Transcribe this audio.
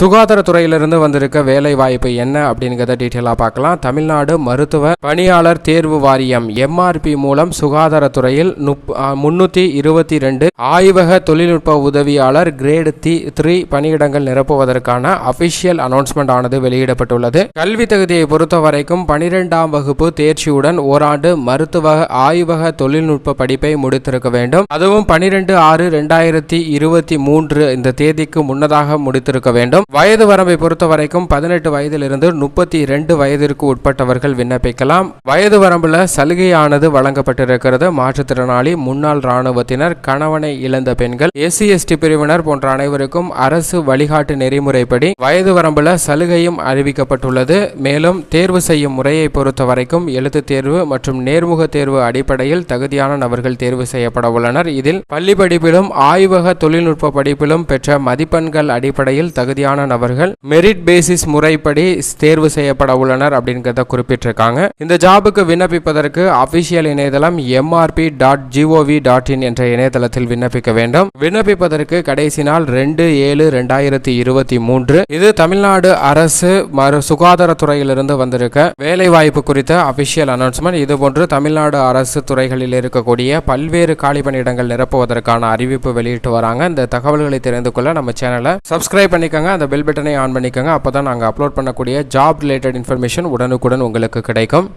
சுகாதாரத்துறையிலிருந்து வந்திருக்க வேலை வாய்ப்பு என்ன அப்படிங்கிறத டீட்டெயிலாக பார்க்கலாம். தமிழ்நாடு மருத்துவ பணியாளர் தேர்வு வாரியம் எம்ஆர்பி மூலம் சுகாதாரத்துறையில் முப் முன்னூற்றி இருபத்தி ரெண்டு ஆய்வக தொழில்நுட்ப உதவியாளர் கிரேடு தி த்ரீ பணியிடங்கள் நிரப்புவதற்கான அபிஷியல் அனௌன்ஸ்மெண்ட் ஆனது வெளியிடப்பட்டுள்ளது. கல்வி தகுதியை பொறுத்த வரைக்கும் பனிரெண்டாம் வகுப்பு தேர்ச்சியுடன் ஓராண்டு மருத்துவ ஆய்வக தொழில்நுட்ப படிப்பை முடித்திருக்க வேண்டும். அதுவும் பனிரெண்டு ஆறு ரெண்டாயிரத்தி இருபத்தி மூன்று இந்த தேதிக்கு முன்னதாக முடித்திருக்க வேண்டும். வயது வரம்பை பொறுத்த வரைக்கும் பதினெட்டு வயதிலிருந்து முப்பத்தி இரண்டு வயதிற்கு உட்பட்டவர்கள் விண்ணப்பிக்கலாம். வயது வரம்புல சலுகையானது வழங்கப்பட்டிருக்கிறது. மாற்றுத்திறனாளி முன்னாள் ராணுவத்தினர் கணவனை இழந்த பெண்கள் எஸ்சி எஸ்டி பிரிவினர் போன்ற அனைவருக்கும் அரசு வழிகாட்டு நெறிமுறைப்படி வயது வரம்புல சலுகையும் அறிவிக்கப்பட்டுள்ளது. மேலும் தேர்வு செய்யும் முறையை பொறுத்த வரைக்கும் எழுத்து தேர்வு மற்றும் நேர்முக தேர்வு அடிப்படையில் தகுதியான நபர்கள் தேர்வு செய்யப்பட உள்ளனர். இதில் பள்ளி படிப்பிலும் ஆய்வக தொழில்நுட்ப படிப்பிலும் பெற்ற மதிப்பெண்கள் அடிப்படையில் தகுதியான நபர்கள் மெரிட் பேசிஸ் முறைப்படி தேர்வு செய்யப்பட உள்ளனர் அப்படிங்கிறத குறிப்பிட்டிருக்காங்க. இந்த ஜாபுக்கு விண்ணப்பிப்பதற்கு அபிஷியல் இணையதளம் MRB dot G O V dot in என்ற இணையதளத்தில் விண்ணப்பிக்க வேண்டும். விண்ணப்பிப்பதற்கு கடைசி நாள் ரெண்டு ஏழு ரெண்டாயிரத்தி இருபத்தி மூன்று. இது தமிழ்நாடு அரசு மறு சுகாதாரத்துறையிலிருந்து வந்திருக்க வேலை வாய்ப்பு குறித்த அபிஷியல் அனௌன்ஸ்மெண்ட் இதுபோன்று தமிழ்நாடு அரசு துறைகளில் இருக்கக்கூடிய பல்வேறு காலி பணியிடங்கள் நிரப்புவதற்கான அறிவிப்பு வெளியிட்டு வராங்க. இந்த தகவல்களை தெரிந்து கொள்ள நம்ம சேனலை சப்ஸ்கிரைப் பண்ணிக்கோங்க. அந்த பெல் பட்டனை ஆன் பண்ணிக்கோங்க. அப்போ தான் நாங்கள் அப்லோட் பண்ணக்கூடிய ஜாப் ரிலேட்டட் இன்ஃபர்மேஷன் உடனுக்குடன் உங்களுக்கு கிடைக்கும்.